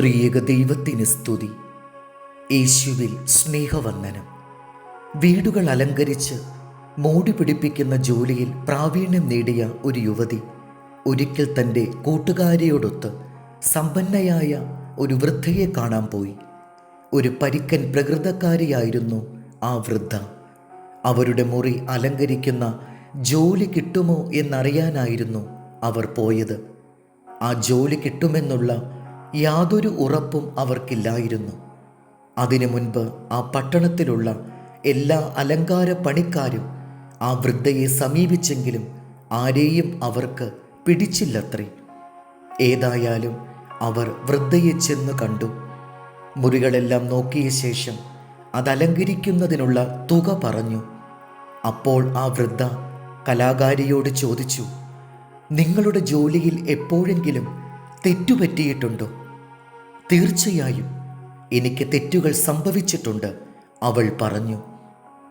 ത്രിയേക ദൈവത്തിന് സ്തുതി. യേശുവിൽ സ്നേഹവന്ദനം. വീടുകൾ അലങ്കരിച്ച് മോടി പിടിപ്പിക്കുന്ന ജോലിയിൽ പ്രാവീണ്യം നേടിയ ഒരു യുവതി ഒരിക്കൽ തന്റെ കൂട്ടുകാരിയോടൊത്ത് സമ്പന്നയായ ഒരു വൃദ്ധയെ കാണാൻ പോയി. ഒരു പരിക്കൻ പ്രകൃതക്കാരിയായിരുന്നു ആ വൃദ്ധ. അവരുടെ മുറി അലങ്കരിക്കുന്ന ജോലി കിട്ടുമോ എന്നറിയാനായിരുന്നു അവർ പോയത്. ആ ജോലി കിട്ടുമെന്നുള്ള യാതൊരു ഉറപ്പും അവർക്കില്ലായിരുന്നു. അതിനു മുൻപ് ആ പട്ടണത്തിലുള്ള എല്ലാ അലങ്കാര പണിക്കാരും ആ വൃദ്ധയെ സമീപിച്ചെങ്കിലും ആരെയും അവർക്ക് പിടിച്ചില്ലത്രേ. ഏതായാലും അവർ വൃദ്ധയെ ചെന്ന് കണ്ടു. മുറികളെല്ലാം നോക്കിയ ശേഷം അതലങ്കരിക്കുന്നതിനുള്ള തുക പറഞ്ഞു. അപ്പോൾ ആ വൃദ്ധ കലാകാരിയോട് ചോദിച്ചു നിങ്ങളുടെ ജോലിയിൽ എപ്പോഴെങ്കിലും തെറ്റുപറ്റിയിട്ടുണ്ടോ? തീർച്ചയായും എനിക്ക് തെറ്റുകൾ സംഭവിച്ചിട്ടുണ്ട് അവൾ പറഞ്ഞു.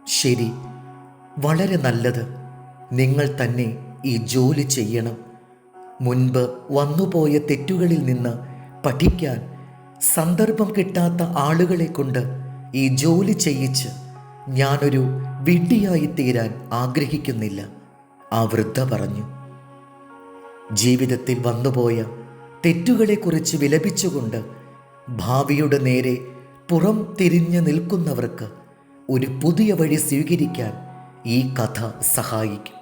ശരി വളരെ നല്ലത്. നിങ്ങൾ തന്നെ ഈ ജോലി ചെയ്യണം. മുൻപ് വന്നുപോയ തെറ്റുകളിൽ നിന്ന് പഠിക്കാൻ സന്ദർഭം കിട്ടാത്ത ആളുകളെ കൊണ്ട് ഈ ജോലി ചെയ്യിച്ച് ഞാനൊരു വിഡ്ഢിയായി തീരാൻ ആഗ്രഹിക്കുന്നില്ല ആ വൃദ്ധ പറഞ്ഞു. ജീവിതത്തിൽ വന്നുപോയ തെറ്റുകളെക്കുറിച്ച് വിലപിച്ചുകൊണ്ട് ഭാവിയുടെ നേരെ പുറം തിരിഞ്ഞു നിൽക്കുന്നവർക്ക് ഒരു പുതിയ വഴി സ്വീകരിക്കാൻ ഈ കഥ സഹായിക്കും.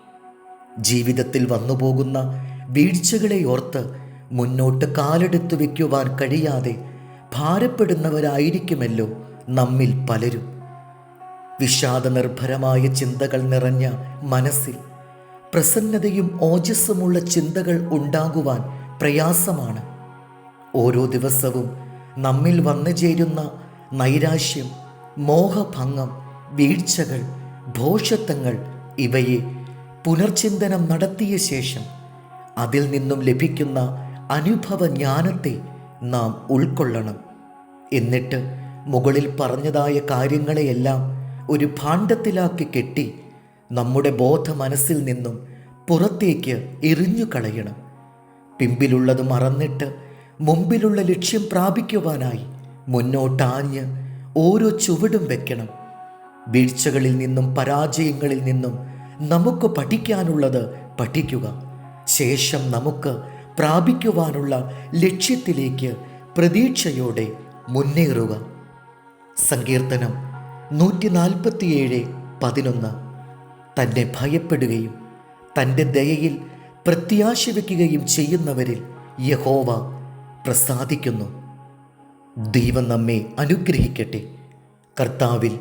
ജീവിതത്തിൽ വന്നുപോകുന്ന വീഴ്ചകളെ ഓർത്ത് മുന്നോട്ട് കാലെടുത്തു വയ്ക്കുവാൻ കഴിയാതെ ഭാരപ്പെടുന്നവരായിരിക്കുമല്ലോ നമ്മിൽ പലരും. വിഷാദനിർഭരമായ ചിന്തകൾ നിറഞ്ഞ മനസ്സിൽ പ്രസന്നതയും ഓജസ്സുമുള്ള ചിന്തകൾ ഉണ്ടാകുവാൻ പ്രയാസമാണ്. ഓരോ ദിവസവും നമ്മിൽ വന്നു ചേരുന്ന നൈരാശ്യം മോഹഭംഗം വീഴ്ചകൾ ഭോഷത്വങ്ങൾ ഇവയെ പുനർചിന്തനം നടത്തിയ ശേഷം അതിൽ നിന്നും ലഭിക്കുന്ന അനുഭവ ജ്ഞാനത്തെ നാം ഉൾക്കൊള്ളണം. എന്നിട്ട് മുകളിൽ പറഞ്ഞതായ കാര്യങ്ങളെയെല്ലാം ഒരു ഭാണ്ഡത്തിലാക്കി കെട്ടി നമ്മുടെ ബോധ മനസ്സിൽ നിന്നും പുറത്തേക്ക് എറിഞ്ഞു കളയണം പിമ്പിലുള്ളത് മറന്നിട്ട് മുമ്പിലുള്ള ലക്ഷ്യം പ്രാപിക്കുവാനായി മുന്നോട്ടാഞ്ഞ് ഓരോ ചുവടും വെക്കണം. വീഴ്ചകളിൽ നിന്നും പരാജയങ്ങളിൽ നിന്നും നമുക്ക് പഠിക്കാനുള്ളത് പഠിക്കുക. ശേഷം നമുക്ക് പ്രാപിക്കുവാനുള്ള ലക്ഷ്യത്തിലേക്ക് പ്രതീക്ഷയോടെ മുന്നേറുക. സങ്കീർത്തനം നൂറ്റി നാൽപ്പത്തിയേഴ് പതിനൊന്ന്. തന്നെ ഭയപ്പെടുകയും തന്റെ ദയയിൽ പ്രത്യാശ വയ്ക്കുകയും ചെയ്യുന്നവരിൽ യഹോവ പ്രസാദിക്കുന്നു. ദൈവം നമ്മെ അനുഗ്രഹിക്കട്ടെ. കർത്താവിൽ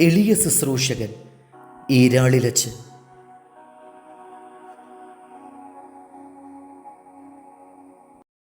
എളിയ ശുശ്രൂഷകൻ ഈരാളിലച്ച്